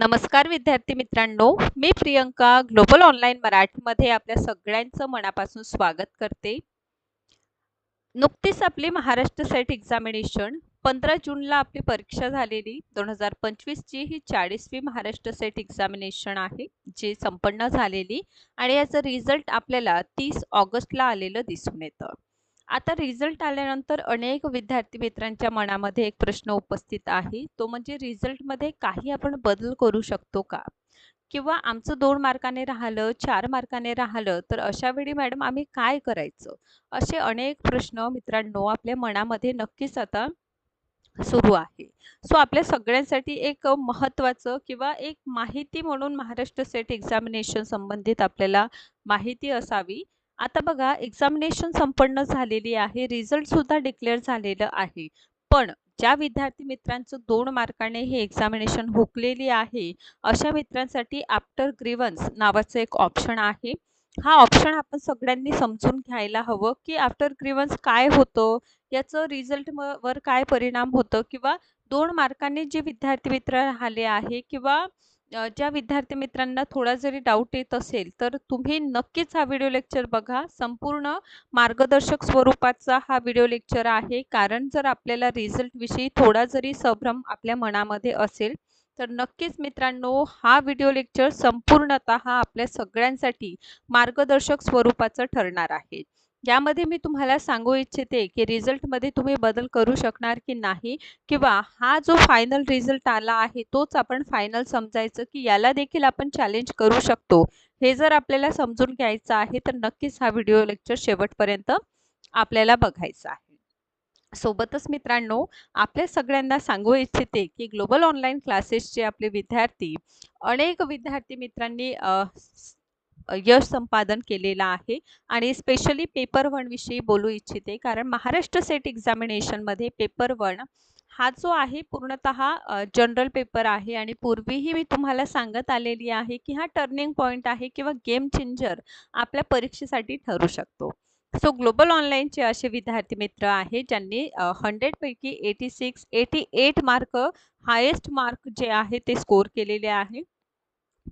नमस्कार विद्यार्थी मित्रांनो मी प्रियंका ग्लोबल ऑनलाईन मराठीमध्ये आपल्या सगळ्यांचं मनापासून स्वागत करते. नुकतीच आपली महाराष्ट्र सेट एक्झामिनेशन पंधरा जूनला आपली परीक्षा झालेली. दोन हजार पंचवीसची ही चाळीसवी महाराष्ट्र सेट एक्झामिनेशन आहे जी संपन्न झालेली. आणि याचं रिझल्ट आपल्याला तीस ऑगस्टला आलेलं दिसून येतं. आता रिझल्ट आल्यानंतर अनेक विद्यार्थी मित्रांच्या मनामध्ये एक प्रश्न उपस्थित आहे. तो म्हणजे रिझल्टमध्ये काही आपण बदल करू शकतो का? किंवा आमचं दोन मार्काने राहिलं चार मार्काने राहिलं तर अशा वेळी मॅडम आम्ही काय करायचं? असे अनेक प्रश्न मित्रांनो आपल्या मनामध्ये नक्कीच आता सुरू आहे. सो आपल्या सगळ्यांसाठी एक महत्त्वाचं किंवा एक माहिती म्हणून महाराष्ट्र सेट एक्झामिनेशन संबंधित आपल्याला माहिती असावी. आता बघा एक्झामिनेशन संपन्न झालेली आहे रिझल्टसुद्धा डिक्लेअर झालेलं आहे. पण ज्या विद्यार्थी मित्रांचं दोन मार्काने हे एक्झामिनेशन हुकलेली आहे अशा मित्रांसाठी आफ्टर ग्रीवन्स नावाचं एक ऑप्शन आहे. हा ऑप्शन आपण सगळ्यांनी समजून घ्यायला हवं की आफ्टर ग्रीवन्स काय होतं याचं रिझल्ट वर काय परिणाम होतं किंवा दोन मार्काने जे विद्यार्थी मित्र राहिले आहे किंवा ज्या विद्यार्थी मित्रांना थोडा जरी डाऊट येत असेल तर तुम्ही नक्कीच हा व्हिडिओ लेक्चर बघा. संपूर्ण मार्गदर्शक स्वरूपाचा हा व्हिडिओ लेक्चर आहे. कारण जर आपल्याला रिझल्टविषयी थोडा जरी संभ्रम आपल्या मनामध्ये असेल तर नक्कीच मित्रांनो हा व्हिडिओ लेक्चर संपूर्णतः आपल्या सगळ्यांसाठी मार्गदर्शक स्वरूपाचं ठरणार आहे. यामध्ये मी तुम्हाला सांगू इच्छिते की रिझल्टमध्ये तुम्ही बदल करू शकणार की नाही किंवा हा जो फायनल रिझल्ट आला आहे तोच आपण फायनल समजायचं की याला देखील आपण चॅलेंज करू शकतो. हे जर आपल्याला समजून घ्यायचं आहे तर नक्कीच हा व्हिडिओ लेक्चर शेवटपर्यंत आपल्याला बघायचा आहे. सोबतच मित्रांनो आपल्या सगळ्यांना सांगू इच्छिते की ग्लोबल ऑनलाईन क्लासेसचे आपले विद्यार्थी अनेक विद्यार्थी मित्रांनी यश संपादन केलेलं आहे. आणि स्पेशली पेपर वनविषयी बोलू इच्छिते कारण महाराष्ट्र सेट एक्झामिनेशनमध्ये पेपर वन हा जो आहे पूर्णतः जनरल पेपर आहे. आणि पूर्वीही मी तुम्हाला सांगत आलेली आहे की हा टर्निंग पॉईंट आहे किंवा गेम चेंजर आपल्या परीक्षेसाठी ठरू शकतो. सो ग्लोबल ऑनलाईनचे असे विद्यार्थी मित्र आहे ज्यांनी हंड्रेडपैकी eighty six eighty eight mark highest mark जे आहे ते स्कोर केलेले आहे.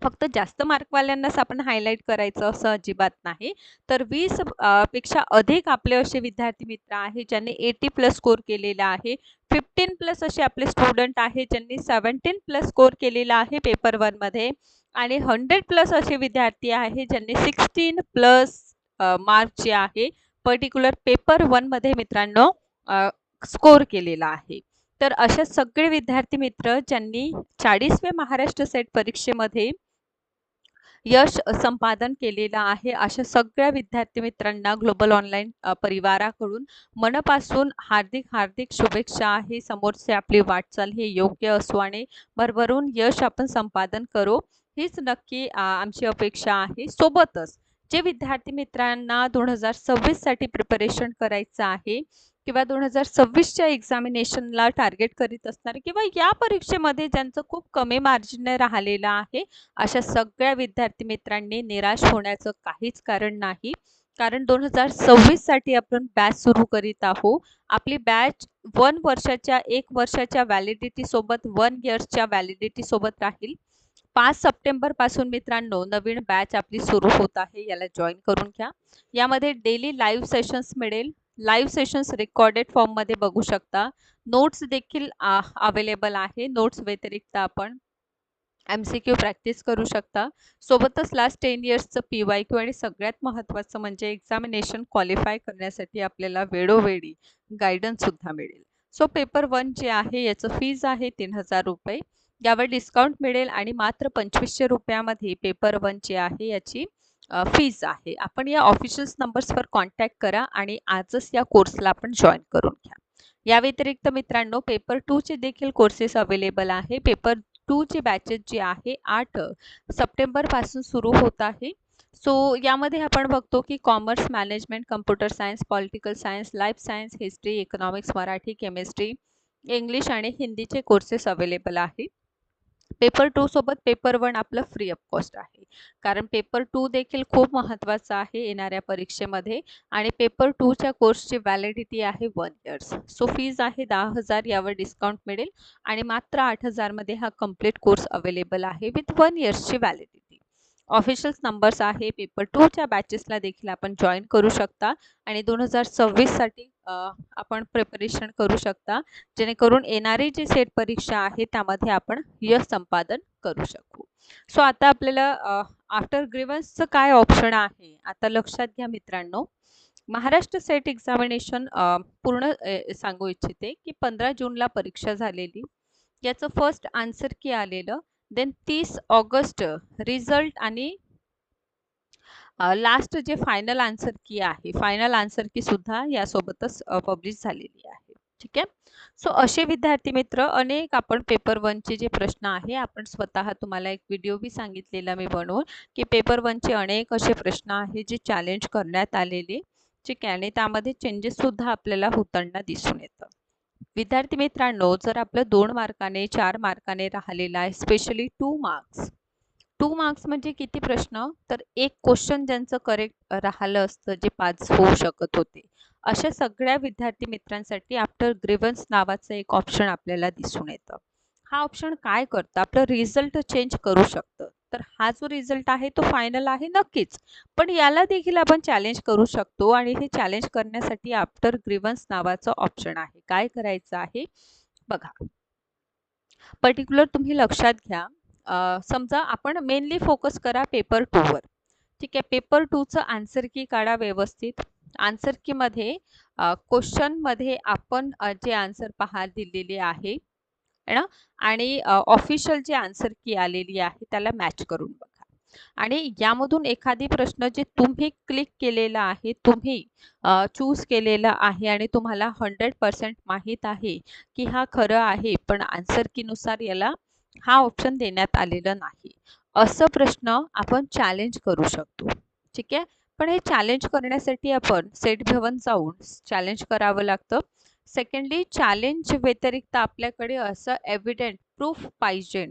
फक्त जास्त मार्कवाल्यांनाच आपण हायलाईट करायचं असं अजिबात नाही. तर वीसपेक्षा अधिक आपले असे विद्यार्थी मित्र आहे ज्यांनी एटी प्लस स्कोर केलेला आहे. फिफ्टीन प्लस असे आपले स्टुडंट आहे ज्यांनी सेवन्टीन प्लस स्कोर केलेला आहे पेपर वनमध्ये आणि हंड्रेड प्लस असे विद्यार्थी आहे ज्यांनी सिक्स्टीन प्लस मार्क जे आहे पर्टिक्युलर पेपर वनमध्ये मित्रांनो स्कोर केलेला आहे. तर अशा सगळे विद्यार्थी मित्र ज्यांनी चाळीसव्या महाराष्ट्र सेट परीक्षेमध्ये यश संपादन केलेलं आहे. अशा सगळ्या विद्यार्थी मित्रांना ग्लोबल ऑनलाईन परिवाराकडून मनापासून हार्दिक हार्दिक शुभेच्छा आहे. समोरचे आपली वाटचाल हे योग्य असो आणि भरभरून यश आपण संपादन करू. हीच नक्की आमची अपेक्षा आहे. सोबतच जे विद्यार्थी मित्रांना दोन हजार सव्वीससाठी प्रिपरेशन करायचं आहे किंवा दोन हजार सव्वीसच्या एक्झामिनेशनला टार्गेट करीत असणार किंवा या परीक्षेमध्ये ज्यांचं खूप कमी मार्जिन राहिलेलं आहे अशा सगळ्या विद्यार्थी मित्रांनी निराश होण्याचं काहीच कारण नाही. कारण दोन हजार सव्वीससाठी आपण बॅच सुरू करीत आहोत. आपली बॅच वन वर्षाच्या एक वर्षाच्या व्हॅलिडिटीसोबत वन इयर्सच्या व्हॅलिडिटीसोबत राहील. पाच सप्टेंबरपासून मित्रांनो नवीन बॅच आपली सुरू होत आहे. याला जॉईन करून घ्या. यामध्ये डेली लाईव्ह सेशन्स मिळेल. लाईव्ह सेशन्स रेकॉर्डेड फॉर्ममध्ये बघू शकता. नोट्स देखील अवेलेबल आहे. नोट्स व्यतिरिक्त आपण एम सी क्यू प्रॅक्टिस करू शकता. सोबतच लास्ट टेन इयर्सचं पी वाय क्यू आणि सगळ्यात महत्त्वाचं म्हणजे एक्झामिनेशन क्वालिफाय करण्यासाठी आपल्याला वेळोवेळी गायडन्ससुद्धा मिळेल. सो पेपर वन जे आहे याचं फीज आहे तीन हजार रुपये. यावर डिस्काउंट मिळेल आणि मात्र पंचवीसशे रुपयामध्ये पेपर वन जे आहे याची फीज आहे. आपण या ऑफिशियल्स नंबर्सवर कॉन्टॅक्ट करा आणि आजच या कोर्सला आपण जॉईन करून घ्या. या व्यतिरिक्त मित्रांनो पेपर टूचे देखील कोर्सेस अवेलेबल आहे. पेपर टूचे बॅचेस जे आहे आठ सप्टेंबरपासून सुरू होत आहे. सो यामध्ये आपण बघतो की commerce management computer science political science life science history economics Marathi chemistry English आणि हिंदीचे कोर्सेस अवेलेबल आहे. पेपर टू सोबत पेपर वन आपलं फ्री ऑफ कॉस्ट आहे. कारण पेपर टू देखील खूप महत्त्वाचा आहे येणाऱ्या परीक्षेमध्ये आणि पेपर टूच्या कोर्सची व्हॅलिडिटी आहे वन इयर्स सो फीज आहे दहा हजार यावर डिस्काउंट मिळेल आणि मात्र आठ हजारमध्ये हा कंप्लीट कोर्स अवेलेबल आहे विथ वन इयर्सची व्हॅलिडिटी ऑफिशियल्स नंबर्स आहे. पेपर टूच्या बॅचेसला देखील आपण जॉईन करू शकता आणि दोन हजार सव्वीससाठी आपण प्रिपरेशन करू शकता. जेणेकरून येणारी जी सेट परीक्षा आहे त्यामध्ये आपण यश संपादन करू शकू. सो आता आपल्याला आफ्टर ग्रीवन्सचं काय ऑप्शन आहे? आता लक्षात घ्या मित्रांनो. महाराष्ट्र सेट एक्झामिनेशन पूर्ण सांगू इच्छिते की पंधरा जूनला परीक्षा झालेली. याचं फर्स्ट आन्सर की आलेलं. देन तीस ऑगस्ट रिझल्ट आणि लास्ट जे फायनल आन्सर की आहे फायनल आन्सर की सुद्धा यासोबतच पब्लिश झालेली आहे. ठीक आहे? सो असे विद्यार्थी मित्र अनेक आपण पेपर वनचे जे प्रश्न आहे आपण स्वतः तुम्हाला एक व्हिडिओ बी सांगितलेला मी बनवून की पेपर वनचे अनेक असे प्रश्न आहे जे चॅलेंज करण्यात आलेले. ठीक आहे? आणि त्यामध्ये चेंजेस सुद्धा आपल्याला होताना दिसून येतं. विद्यार्थी मित्रांनो जर आपलं दोन मार्काने चार मार्काने राहिलेला आहे specially two marks two marks म्हणजे किती प्रश्न? तर एक क्वेश्चन ज्यांचं करेक्ट राहिलं असतं जे पास होऊ शकत होते. अशा सगळ्या विद्यार्थी मित्रांसाठी आफ्टर ग्रेव्हन्स नावाचं एक ऑप्शन आपल्याला दिसून येतं. हा ऑप्शन काय करतं? आपलं रिझल्ट चेंज करू शकतं. तर हा जो रिझल्ट आहे तो फायनल आहे नक्कीच. पण याला देखील आपण चॅलेंज करू शकतो आणि हे चॅलेंज करण्यासाठी आफ्टर ग्रिव्हन्स नावाचं ऑप्शन आहे. काय करायचं आहे? बघा. पर्टिक्युलर तुम्ही लक्षात घ्या. समजा आपण मेनली फोकस करा पेपर टूवर ठीक आहे पेपर टूचं आन्सर की काढा व्यवस्थित. आन्सर कीमध्ये क्वेश्चनमध्ये आपण जे आन्सर पहा दिलेले आहे ना? आणि ऑफिशियल जे आन्सर की आलेली आहे त्याला मॅच करून बघा. आणि यामधून एखादी प्रश्न जे तुम्ही क्लिक केलेला आहे तुम्ही चूज केलेला आहे आणि तुम्हाला हंड्रेड पर्सेंट माहीत आहे की हा खरं आहे पण आन्सर कीनुसार याला हा ऑप्शन देण्यात आलेला नाही. असं प्रश्न आपण चॅलेंज करू शकतो. ठीक आहे? पण हे चॅलेंज करण्यासाठी आपण सेट भवन जाऊन चॅलेंज करावं लागतं. सेकंडली चॅलेंज व्यतिरिक्त आपल्याकडे असं एव्हिडेंट प्रूफ पाहिजे.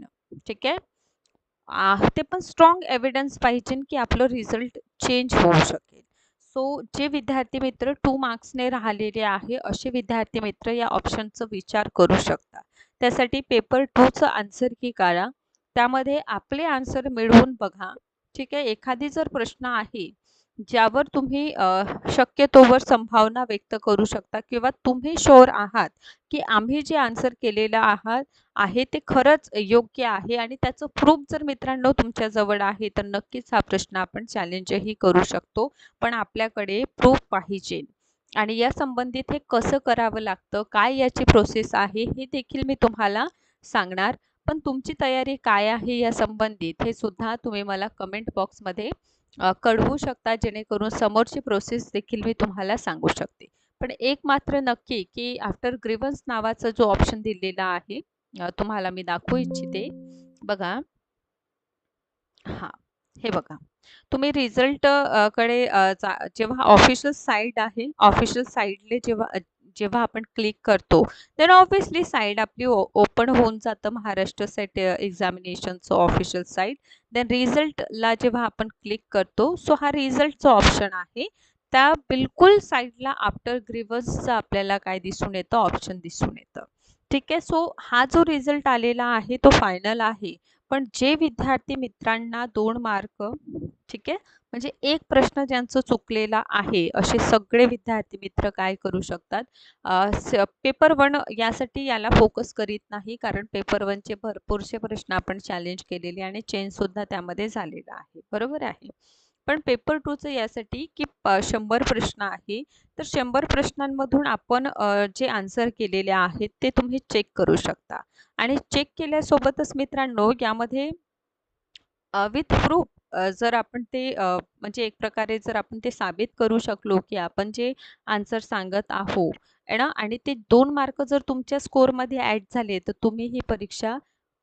ठीक आहे? ते पण स्ट्रॉंग एव्हिडन्स पाहिजे की आपलं रिझल्ट चेंज होऊ शकेल. सो जे विद्यार्थी मित्र टू मार्क्सने राहिलेले आहे असे विद्यार्थी मित्र या ऑप्शनचा विचार करू शकता त्यासाठी पेपर टूचं आन्सर की काढा. त्यामध्ये आपले आन्सर मिळवून बघा. ठीक आहे? एखादी जर प्रश्न आहे ज्यावर तुम्ही शक्यतोवर संभावना व्यक्त करू शकता किंवा तुम्ही शोर आहात की आम्ही जे आन्सर केलेलं आहात आहे ते खरंच योग्य आहे आणि त्याचं प्रूफ जर मित्रांनो तुमच्याजवळ आहे तर नक्कीच हा प्रश्न आपण चॅलेंजही करू शकतो. पण आपल्याकडे प्रूफ पाहिजे. आणि या संबंधित हे कसं करावं लागतं? काय याची प्रोसेस आहे? हे देखील मी तुम्हाला सांगणार. पण तुमची तयारी काय आहे या संबंधित? हे सुद्धा तुम्ही मला कमेंट बॉक्समध्ये कळवू शकता जेणेकरून समोरची प्रोसेस देखील मी तुम्हाला सांगू शकते. पण एक मात्र नक्की की आफ्टर ग्रीवन्स नावाचा जो ऑप्शन दिलेला आहे तुम्हाला मी दाखवू इच्छिते. बघा. हां हे बघा. तुम्ही रिझल्टकडे जेव्हा ऑफिशियल साईट आहे ऑफिशियल साईटले जेव्हा जेव्हा आपण क्लिक करतो देन ऑब्विसली साईट आपली ओपन होऊन जातं महाराष्ट्र सेट एक्झामिनेशनचं ऑफिशियल साईट देन रिझल्टला जेव्हा आपण क्लिक करतो सो हा रिझल्टचा ऑप्शन आहे. त्या बिलकुल साईडला आफ्टर ग्रीवर्सचं आपल्याला काय दिसून येतं ऑप्शन दिसून येतं. ठीक आहे? सो हा जो रिझल्ट आलेला आहे तो फायनल आहे. पण जे विद्यार्थी मित्रांना दोन मार्क ठीक आहे? म्हणजे एक प्रश्न ज्यांचं चुकलेला आहे असे सगळे विद्यार्थी मित्र काय करू शकतात? पेपर वन यासाठी याला फोकस करीत नाही कारण पेपर वनचे भरपूरसे प्रश्न आपण चॅलेंज केलेले आणि चेंज सुद्धा त्यामध्ये झालेला आहे. बरोबर आहे? पण पेपर टूचं यासाठी की शंभर प्रश्न आहे. तर शंभर प्रश्नांमधून आपण जे आन्सर केलेले आहेत ते तुम्ही चेक करू शकता. आणि चेक केल्यासोबतच मित्रांनो यामध्ये विथ प्रूफ जर आपण ते म्हणजे एक प्रकारे जर आपण ते साबित करू शकलो की आपण जे आन्सर सांगत आहो ना? आणि ते दोन मार्क जर तुमच्या स्कोअरमध्ये ॲड झाले तर तुम्ही ही परीक्षा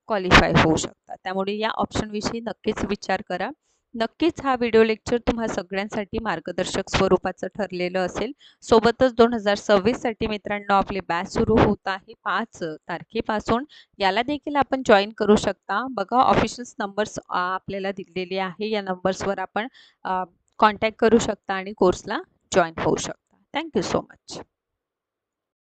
क्वालिफाय होऊ शकता. त्यामुळे या ऑप्शनविषयी नक्कीच विचार करा. नक्कीच हा व्हिडिओ लेक्चर तुम्हा सगळ्यांसाठी मार्गदर्शक स्वरूपाचं ठरलेलं असेल. सोबतच दोन हजार सव्वीससाठी मित्रांनो आपले बॅच सुरू होत आहे पाच तारखेपासून. याला देखील आपण जॉईन करू शकता. बघा ऑफिशियल्स नंबर्स आपल्याला दिलेले आहे. या नंबर्सवर आपण कॉन्टॅक्ट करू शकता आणि कोर्सला जॉईन होऊ शकता. Thank you so much